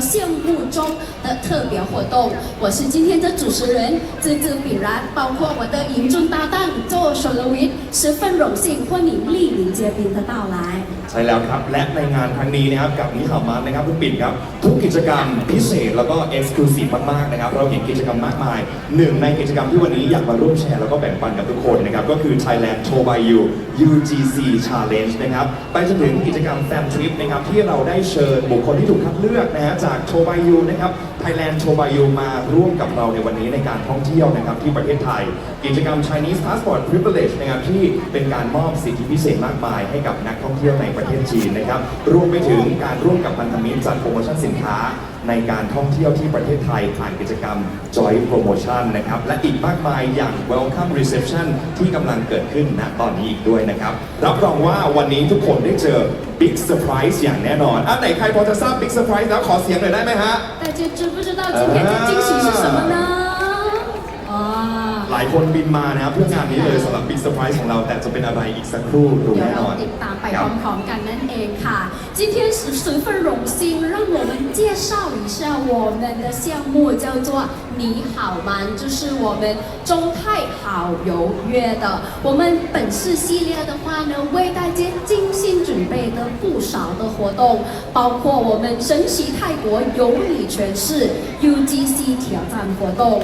羡慕中特别活动。我是今天的主持人芝芝炳然，包括我的迎尊搭档周守乐วิทย์十分荣幸欢迎莅临嘉宾的到来。 ใช่แล้วครับ และในงานครั้งนี้นะครับกับนิหามันนะครับคุณปิ่นครับ ทุกกิจกรรมพิเศษแล้วก็เอ็กซ์คลูซีฟมากๆนะครับ เราเห็นกิจกรรมมากมาย หนึ่งในกิจกรรมที่วันนี้อยากมาร่วมแชร์แล้วก็แบ่งปันกับทุกคนนะครับ ก็คือ Thailand Show by You UGC Challenge นะครับ ไปจนถึงกิจกรรมแฟมทริปนะครับที่เราได้เชิญบุคคลที่ถูกคัดเลือกนะฮะจาก Show by You นะครับ Thailand Show by You มาร่วมกับเราในวันนี้ในการท่องเที่ยวนะครับที่ประเทศไทย กิจกรรม Chinese Passport Privilege นะครับที่เป็นการมอบสิทธิพิเศษมากมาย ให้กับนักท่องเที่ยวในประเทศจีนนะครับรวมไปถึงการร่วมกับพันธมิตรจัดโปรโมชั่นสินค้า ในการท่องเที่ยวที่ประเทศไทยผ่านกิจกรรม Joy Promotion นะครับและอีกมากมายอย่าง Welcome Reception ที่กำลังเกิดขึ้นณตอนนี้อีกด้วยนะครับรับรองว่าวันนี้ทุกคนได้เจอ Big Surprise อย่างแน่นอนอะไหนใครพอจะทราบ Big Surprise แล้วขอเสียงหน่อยได้ไหมฮะ 知不知道今天的惊喜是什么呢？啊 หลายคนบินมานะครับเพื่องานนี้เลยสำหรับ Big Surprise ของเราแต่จะเป็นอะไรอีกสักครู่รู้ เดี๋ยว แน่น เรา อน ติดตามไป ค พ รับ ร้อมๆกันนั่นเองค่ะ今天是十分荣幸让我们介绍一下我们的项目叫做你好吗就是我们中泰好游约的我们本次系列的话呢为大家精心准备的不少的活动包括我们神奇泰国有理全市 UGC 挑战活动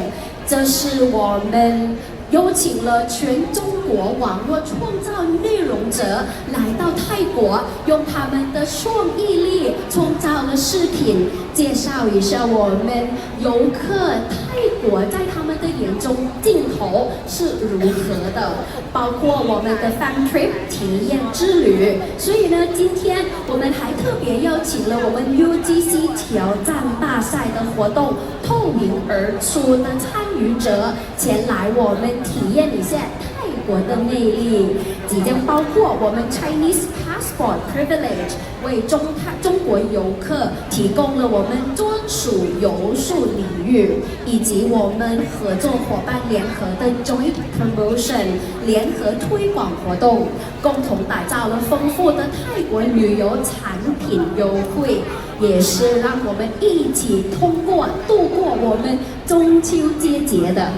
这是我们邀请了全中国网络创造内容者来到泰国，用他们的创意力创造了视频，介绍一下我们游客泰国在他们眼中镜头是如何的，包括我们的 Fun Trip 体验之旅。所以呢，今天我们还特别邀请了我们 UGC 挑战大赛的活动透明而出的参与者前来我们体验一下泰国的魅力，即将包括我们 Chinese For privilege，为中泰中国游客提供了我们专属游术礼遇，以及我们合作伙伴联合的 Joint Promotion 联合推广活动，共同打造了丰富的泰国旅游产品优惠。也是让我们一起通过度过我们中秋佳节的。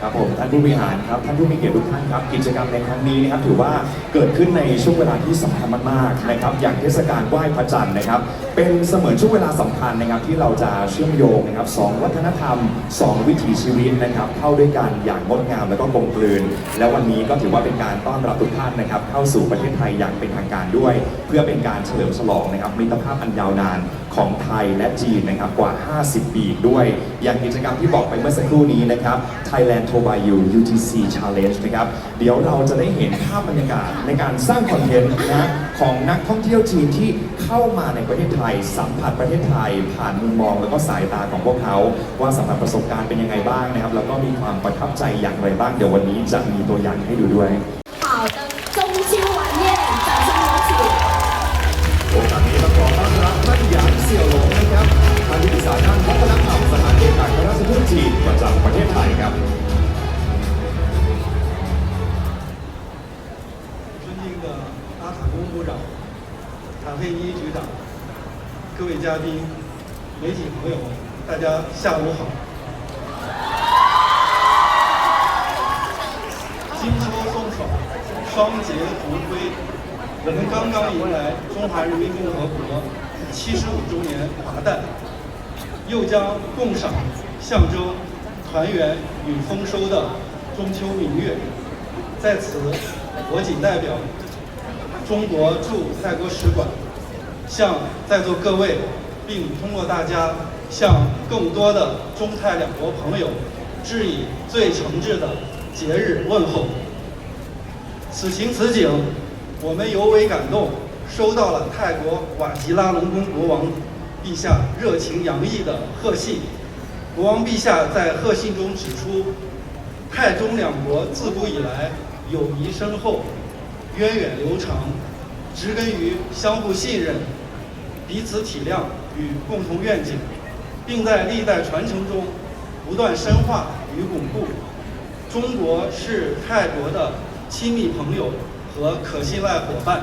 ครับผมท่านผู้บริหารครับท่านผู้มีเกียรติทุกท่านครับกิจกรรมในครั้งนี้นะครับถือว่าเกิดขึ้นในช่วงเวลาที่สำคัญมากๆนะครับอย่างเทศกาลไหว้พระจันทร์นะครับ เป็นเสมือนช่วงเวลาสำคัญนะครับ ที่เราจะเชื่อมโยงนะครับสองวัฒนธรรมสองวิถีชีวิตนะครับเข้าด้วยกันอย่างงดงามและก็กลมกลืน และวันนี้ก็ถือว่าเป็นการต้อนรับทุกท่านนะครับ เข้าสู่ประเทศไทยอย่างเป็นทางการด้วย เพื่อเป็นการเฉลิมฉลองนะครับมิตรภาพอันยาวนาน ของไทยและจีนนะครับกว่า 50 ปีอีกด้วย อย่างกิจกรรมที่บอกไปเมื่อสักครู่นี้นะครับ Thailand t o b y You UTC Challenge นะครับ เดี๋ยวเราจะได้เห็นภาพบรรยากาศในการสร้างคอนเทนต์นะของนักท่องเที่ยวจีนที่เข้ามาในประเทศไทย สัมผัสประเทศไทย ผ่านมุมมองแล้วก็สายตาของพวกเขา ว่าสัมผัสประสบการณ์เป็นยังไงบ้างนะครับ แล้วก็มีความประทับใจอย่างไรบ้าง เดี๋ยววันนี้จะมีตัวอย่างให้ดูด้วย 好的，中秋晚宴， อนรับท่านหยางเสี่ยวหลงนะครับท่านที่ปรึกษาด้านวัฒนธรรมสถานเอกอัครราชทูตจีนประจำประเทศไทยครับ 尊敬的阿塔公部长、塔佩伊局长、各位嘉宾、媒体朋友们，大家下午好。金秋送爽，双节同辉，我们刚刚迎来中华人民共和国 七十五周年华诞，又将共赏象征团圆与丰收的中秋明月。在此，我谨代表中国驻泰国使馆，向在座各位，并通过大家向更多的中泰两国朋友致以最诚挚的节日问候。此情此景，我们尤为感动，收到了泰国瓦吉拉隆功国王陛下热情洋溢的贺信。国王陛下在贺信中指出，泰中两国自古以来友谊深厚，源远流长，植根于相互信任、彼此体谅与共同愿景，并在历代传承中不断深化与巩固。中国是泰国的亲密朋友和可信赖伙伴，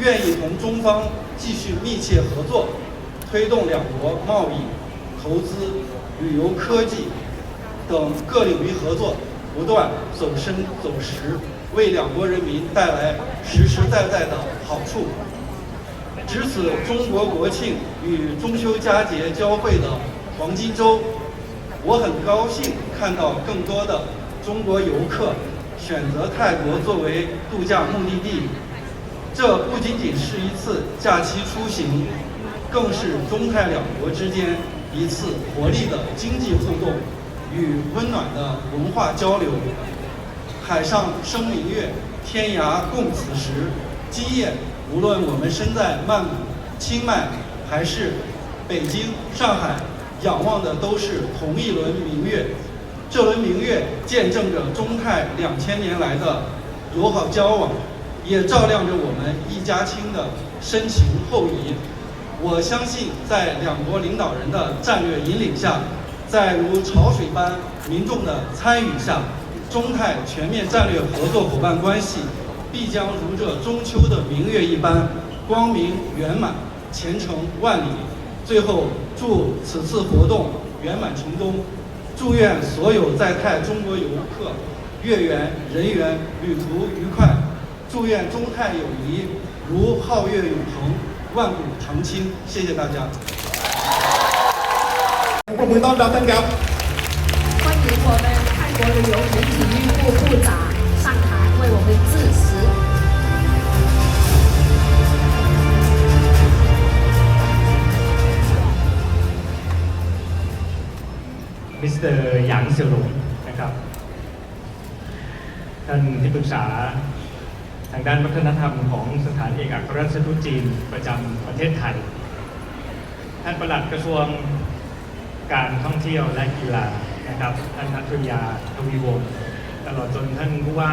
愿意同中方继续密切合作，推动两国贸易、投资、旅游、科技等各领域合作不断走深走实，为两国人民带来实实在在的好处。值此中国国庆与中秋佳节交汇的黄金周，我很高兴看到更多的中国游客选择泰国作为度假目的地。这不仅仅是一次假期出行，更是中泰两国之间一次活力的经济互动与温暖的文化交流。海上生明月，天涯共此时。今夜，无论我们身在曼谷、清迈，还是北京、上海，仰望的都是同一轮明月。这轮明月见证着中泰两千年来的友好交往，也照亮着我们一家亲的深情厚谊。我相信，在两国领导人的战略引领下，在如潮水般民众的参与下，中泰全面战略合作伙伴关系必将如这中秋的明月一般光明圆满、前程万里。最后，祝此次活动圆满成功，祝愿所有在泰中国游客月圆人圆，旅途愉快。祝愿中泰友谊如皓月永恒，万古长青。谢谢大家。 ปรบมือต้อนรับท่านครับ 欢迎我们泰国旅游与体育部部长上台为我们致辞。 มิสเตอร์หยางเสี่ยวหลงนะครับ ท่านที่ปรึกษา ทางด้านวัฒนธรรมของสถานเอกอัครราชทูตจีนประจำประเทศไทย ท่านประหลัดกระทรวงการท่องเที่ยวและกีฬานะครับท่านนัทยาทวีวงศ์ตลอดจนท่านผู้ว่า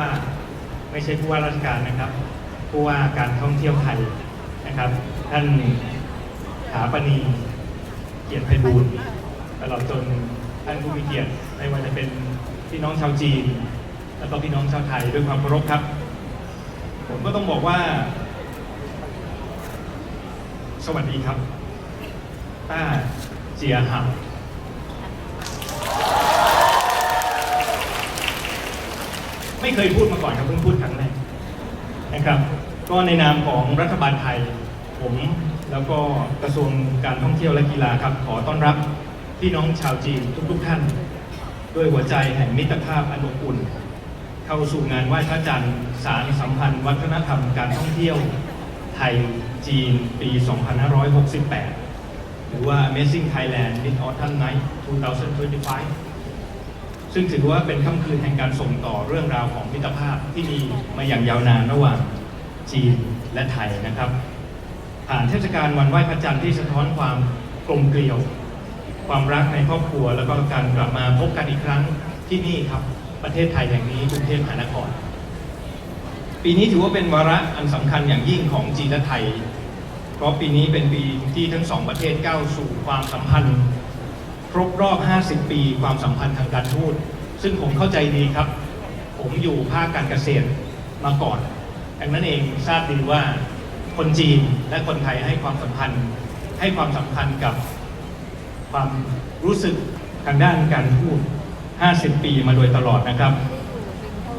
ไม่ใช่ผู้ว่าราชการนะครับผู้ว่าการท่องเที่ยวไทยนะครับ ท่านถาปณีเกียรติไพบูลย์ตลอดจนท่านผู้มีเกียรติไม่ว่าจะเป็นพี่น้องชาวจีน แล้วก็พี่น้องชาวไทยด้วยความเคารพครับ ผมก็ต้องบอกว่า สวัสดีครับต้าเจียหับไม่เคยพูดมาก่อนครับเพิ่งพูดครั้งแรกนะครับ ก็ในนามของรัฐบาลไทย ผมแล้วก็กระทรวงการท่องเที่ยวและกีฬาครับ ขอต้อนรับพี่น้องชาวจีนทุกๆท่าน ด้วยหัวใจแห่งมิตรภาพอันอบอุ่น เข้าสู่งานไหว้พระจันทร์สารสัมพันธ์ วัฒนธรรมการท่องเที่ยวไทยจีนปี 2568 หรือว่า Amazing Thailand Mid Autumn Night 2025 ซึ่งถือว่าเป็นค่ำคืนแห่งการส่งต่อเรื่องราวของมิตรภาพที่มีมาอย่างยาวนานระหว่างจีนและไทยนะครับ ผ่านเทศกาลวันไหว้พระจันทร์ที่สะท้อนความกลมเกลียว ความรักในครอบครัว แล้วก็การกลับมาพบกันอีกครั้งที่นี่ครับ ประเทศไทยแห่งนี้กรุงเทพมหานคร ปีนี้ถือว่าเป็นวาระอันสำคัญอย่างยิ่งของจีนและไทย เพราะปีนี้เป็นปีที่ทั้งสองประเทศก้าวสู่ความสัมพันธ์ ครบรอบ 50 ปีความสัมพันธ์ทางการทูตซึ่งผมเข้าใจดีครับ ผมอยู่ภาคการเกษตรมาก่อนดังนั้นเองทราบดีว่าคนจีนและคนไทยให้ความสัมพันธ์ให้ความสำคัญกับความรู้สึกทางด้านการทูต 50 ปีมาโดยตลอดนะครับ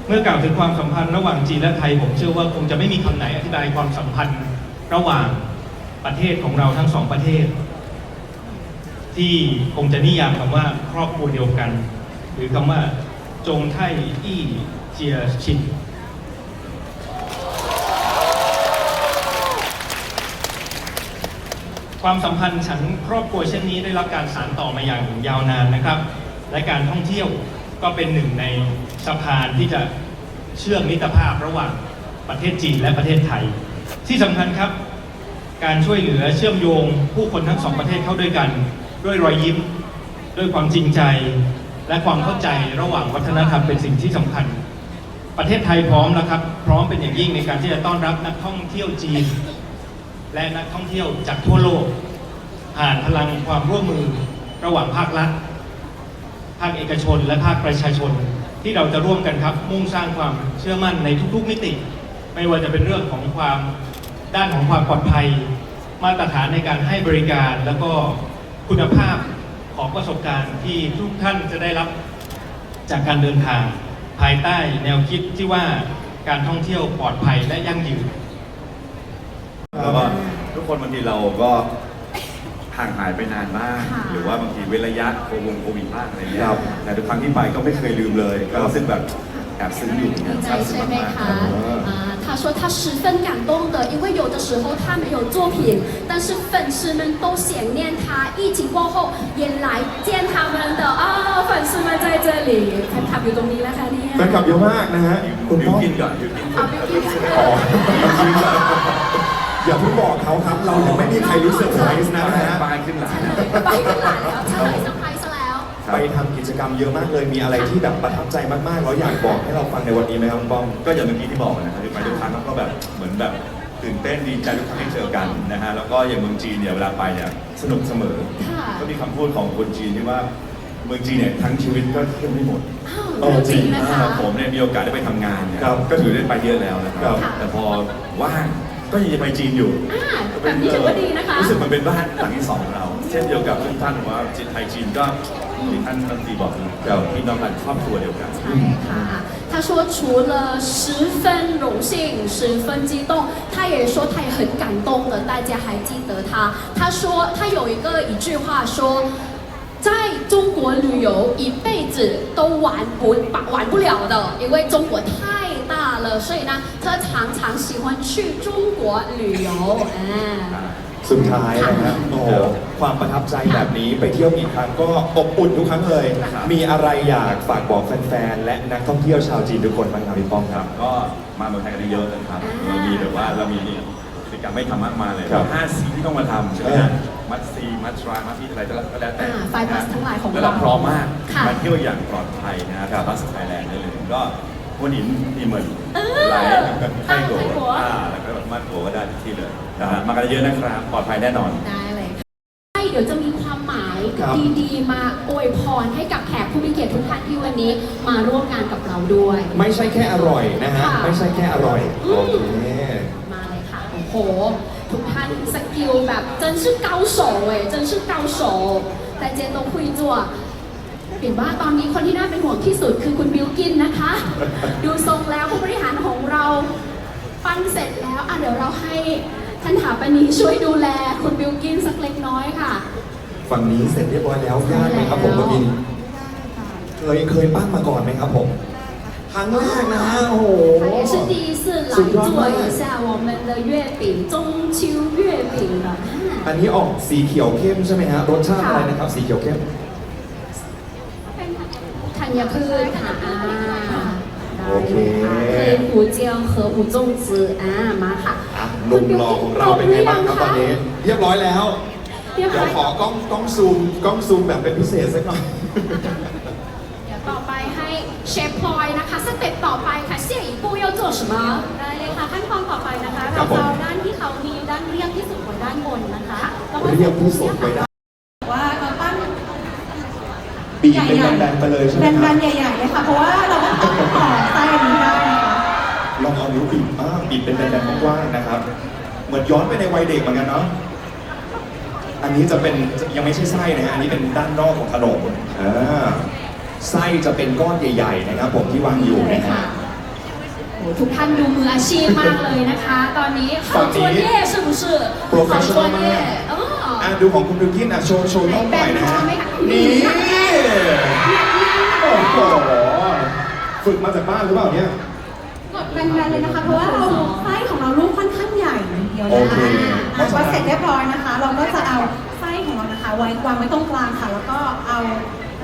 เมื่อกล่าวถึงความสัมพันธ์ระหว่างจีนและไทย ผมเชื่อว่าคงจะไม่มีคำไหนอธิบายความสัมพันธ์ระหว่างประเทศของเราทั้งสองประเทศ ที่คงจะนิยามคำว่าครอบครัวเดียวกัน หรือคำว่าจงไทอี้เจียชินความสัมพันธ์ฉันครอบครัวเช่นนี้ได้รับการสานต่อมาอย่างยาวนานนะครับ และการท่องเที่ยวก็เป็นหนึ่งในสะพานที่จะเชื่อมมิตรภาพระหว่างประเทศจีนและประเทศไทย ที่สำคัญครับ การช่วยเหลือเชื่อมโยงผู้คนทั้งสองประเทศเข้าด้วยกัน ด้วยรอยยิ้ม ด้วยความจริงใจ และความเข้าใจระหว่างวัฒนธรรมเป็นสิ่งที่สำคัญ ประเทศไทยพร้อมแล้วครับ พร้อมเป็นอย่างยิ่งในการที่จะต้อนรับนักท่องเที่ยวจีน และนักท่องเที่ยวจากทั่วโลกผ่านพลังความร่วมมือระหว่างภาครัฐ ภาคเอกชน และภาคประชาชน ที่เราจะร่วมกันครับ มุ่งสร้างความเชื่อมั่นในทุกๆมิติ ไม่ว่าจะเป็นเรื่องของความด้านของความปลอดภัย มาตรฐานในการให้บริการ แล้วก็คุณภาพของประสบการณ์ที่ทุกท่านจะได้รับจากการเดินทาง ภายใต้แนวคิดที่ว่าการท่องเที่ยวปลอดภัยและยั่งยืน แล้วก็ทุกคนบางทีเราก็ ห่างหายไปนานมาก ค่ะ หรือว่าบางทีเว้นระยะโควงโควิดบ้างอะไรอย่างเงี้ย ครับ แต่ทุกครั้งที่ไปก็ไม่เคยลืมเลย ก็รู้สึกแบบแอบซึ้งอยู่เหมือนกัน ดีใจ ซาบซึ้ง ใช่ไหม มาก คะ ๆ 啊，他说他十分感动的，因为有的时候他没有作品，但是粉丝们都想念他。疫情过后也来见他们的啊、粉丝们在这里，แฟนคลับอยู่ตรงนี้นะคะเนี่ย แฟนคลับเยอะมากนะฮะคุณ บิว พ่อ กินก่อนบิวกินก่ เอา อน บิวกิ้น อ๋อ อย่าเพิ่งบอกเขาครับ เรายังไม่มีใครรู้สึกไพรส์นะฮะปานขึ้นหลัง ไปกันหลายแล้วเฉลยเซอร์ไพรส์ซะแล้วไปทำกิจกรรมเยอะมากเลย มีอะไรที่แบบประทับใจมากๆ แล้วอยากบอกให้เราฟังในวันนี้ไหมครับคุณป้อม ก็อย่างเมื่อกี้ที่บอกนะครับที่ไปทุกครั้งก็แบบเหมือนแบบตื่นเต้นดีใจทุกครั้งที่เจอกันนะฮะแล้วก็อย่างเมืองจีนเนี่ยเวลาไปเนี่ยสนุกเสมอ ค่ะ ก็มีคำพูดของคนจีนที่ว่าเมืองจีนเนี่ยทั้งชีวิตก็เที่ยวไม่หมด อ้าวเรื่องจริงนะคะอ่าผมเนี่ยมีโอกาสได้ไปทำงานเนี่ยครับก็ถือได้ไปเยอะแล้วนะคครัรับ บ แต่พอว่าง ก็ยังจะไปจีนอยู่ อ่าแบบนี้ถือว่าดีนะคะ รู้สึกมันเป็นบ้านหลังที่สองของเรา เช่นเดียวกับทุกท่านว่าจีนไทยจีนก็ที่ท่านรัฐมนตรีบอกเราพี่น้องกันครอบครัวเดียวกัน ใช่ค่ะ他说除了十分荣幸、十分激动，他也说他也很感动的，大家还记得他。他说他有一个一句话说，在中国旅游一辈子都玩不玩不了的，因为中国太 大了，所以呢，他常常喜欢去中国旅游。啊， สุดท้ายนะฮะโอ้โหความประทับใจแบบนี้ไปเที่ยวกี่ครั้งก็อบอุ่นทุกครั้งเลย ครับ มีอะไรอยากฝากบอกแฟนๆ และนักท่องเที่ยวชาวจีนทุกคนบ้างครับพี่ป้อม ค ค รั รั บบ ก็มาเมืองไทยกันเยอะๆนะครับ อ่า เรามีแบบว่าเรามีกิจกรรมไม่ทำมากมายเลย ครับ ห้าซีที่ต้องมาทำใช่ไหม เออ ฮะมัดซีมัดทรายมัดที่อะไรก็แล้วแต่ อ่าไฟบัสทั้งหลายของ แล้วเราพร้อมมาก ค่ะ มาเที่ยวอย่างปลอดภัยนะครับบัสไทยแลนด์ได้เลยก็ วันนี้มีเหมือน เออ ไหลไทยโก ไทยโกะ อ่าแล้วก็มัดโกก็ได้ทุกที่เลยนะฮะมากันเยอะนะครับปลอดภัยแน่นอน ได้เลยใช่เดี๋ยวจะมีความหมาย ครับ ดีๆ มาอวยพรให้กับแขกผู้มีเกียรติทุกท่านที่วันนี้มาร่วมงานกับเราด้วย ไม่ใช่แค่อร่อยนะฮะ ค่ะ ไม่ใช่แค่อร่อย อืม โอเค มาเลยค่ะ โอ้โห ทุกท่านสกิลแบบ真是高手哎真是高手แต่เจ นต้องคุยจัวเห็นว่าตอนนี้คนที่น่าเป็นห่วงที่สุดคือคุณบิลกินนะคะ ดูทรงแล้วผู้บริหารของเราปั้นเสร็จแล้วอ่ะเดี๋ยวเราให้ท่านถาปนีช่วยดูแลคุณบิลกินสักเล็กน้อยค่ะ ฝั่งนี้เสร็จเรียบร้อยแล้วยากไหมครับผมเมื่อกี้นี้เคยเคยปั้นมาก่อนไหมครับผมครั้งแรกนะฮะโอ้โห 他也是第一次来做一下我们的月饼，中秋月饼的。 อันนี้ออกสีเขียวเข้มใช่ไหมฮะรสชาติอะไรนะครับ สีเขียวเข้ม ธัญพืชค่ะโอเค เคยหูเจียวเคยหูจงซืออ่ามาค่ะหนุ่มหล่อของเราเป็นไงบ้างครับตอนนี้ เรียบร้อยแล้ว เดี๋ยวขอกล้องกล้องซูมกล้องซูมแบบเป็นพิเศษสักหน่อยเดี๋ยวต่อไปให้เชฟพลอยนะคะสเต็ปต่อไปค่ะเสี่ยอีปูโยโจชมาได้เลยค่ะขั้นตอนต่อไปนะคะ เราจะเอาด้านที่เขามีด้านเรียบที่สุดไว้ด้านบนนะคะเรียบที่สุดไว้ด้านบีบเป็นแบนๆไปเลยใช่ไหม แบ ครับ นๆใหญ่ๆเลยค่ะ เพราะว่าเราก็ต้องต่อไส้อันนี้ได้นะคะ ลองเอานิ้วบีบอ่าบีบเป็นแบนๆกว้างๆนะครับ เหมือนย้อนไปในวัยเด็กเหมือนกันเนาะ อันนี้จะเป็นยังไม่ใช่ไส้นะฮะ อันนี้เป็นด้านนอกของขนมอ่าไส้จะเป็นก้อนใหญ่ๆนะครับ ผมที่วางอยู่นะฮะ โอ้ทุกท่านดูมืออาชีพมากเลยนะคะ ตอนนี้ ฝั่ เขา งนี้ 专业是不是 Professional 好专业 มาก อ๋อ อ่ะดูของคุณบิวกินอ่ะโชว์โชว์น้องหน่อยนะฮะ แบนๆไหมคะ นี่ โอ้โหฝึกมาจากบ้านหรือเปล่าเนี่ย กดแบนๆเลยนะคะ เพราะว่าเราไส้ของเราลูกค่อนข้างใหญ่เดี๋ยวโอนะเคอะพอเสร็จเรียบร้อยนะคะ เราก็จะเอาไส้ของเรานะคะ ไว้วางไว้ตรงกลางค่ะ แล้วก็เอา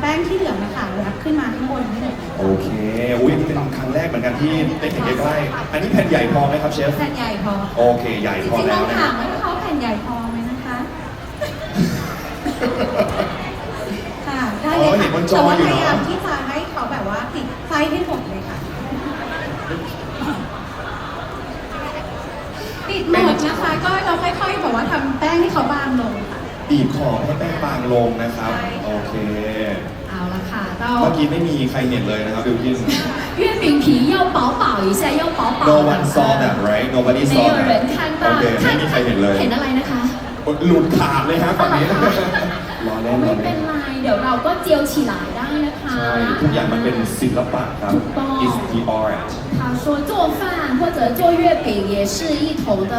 แป้งที่เหลือนะคะแรปขึ้นมาข้างบนให้หมดเลยโอเคอุ้ยนี่เป็นครั้งแรกเหมือนกันที่ได้เห็นใกล้ๆอันนี้แผ่นใหญ่พอไหมครับเชฟ แผ่นใหญ่พอโอเค ใหญ่จพอริงๆแล้เราวนะ ถามว่าเขาแผ่นใหญ่พอไหมนะคะ ค่ะได้ เลย อ๋อเห็นบนจอ แต่ว่า อยู่ พ เนอะ ยายามที่จะให้เขาแบบว่าติดไส้ให้หมดเลยค่ะ ติดหมดนะคะ ก็เราค่อยๆแบบว่าทำแป้งให้เขาบางลงค่ะ บีบขอบให้แป้งบางลงนะครับ ใช่ค่ะ โอเค เอาละค่ะเรา เมื่อกี้ไม่มีใครเห็นเลยนะครับบิวกิน 月饼皮要薄薄一下要薄薄 No 的 one saw that right nobody 没 saw 有 that 人看到 โอเคไม่มีใครเห็นเลย เห็นอะไรนะคะ หลุดขาดเลยฮะฝั่งนี้ อะไรคะ รอเล่นร ไม่ อ เป็ เล่ น น ไร เดี๋ยวเราก็เจียวฉีหลายได้นะคะ ใช่ ทุกอย่างมันเป็นศิลปะครับ ถูกต้อง is the art 他说做饭或者做月饼也是一头的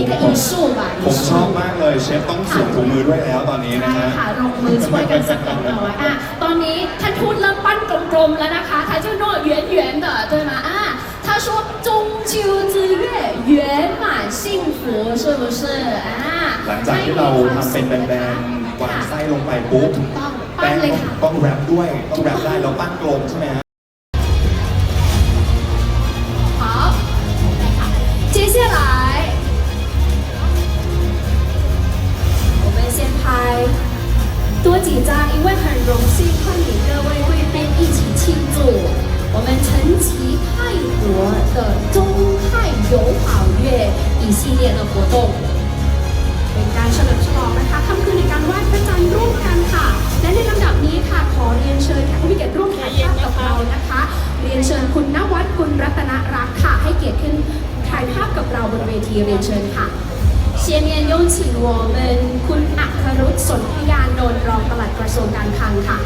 一个艺术吧， ผ 艺 ม 术 ชอบมากเลยเชฟต้องสวมถุงมือด้วยแล้วตอนนี้นะ ใช่ ฮะ ค่ะลงมือช่วยกันสักเล็กน้อยอ่ะตอนนี้ท่านทูตเริ่มปั้นกลมๆแล้วนะคะ他就弄圆圆的对吗啊他说中秋之月圆满幸福是不是อ่า หลังจากที่เราทำเป็นแบนๆ วางไส้ลงไปปุ๊บ ถูกต้องแป้ปั้นงเลยต้องค่ะ ต้องแรปด้วย ต้องแรปได้แล้วปั้นกลมใช่ไหมฮะ 下面有请我们คุณอัครรุษสนธยานนท์รองปลัดกระทรวงการคลังค่ะ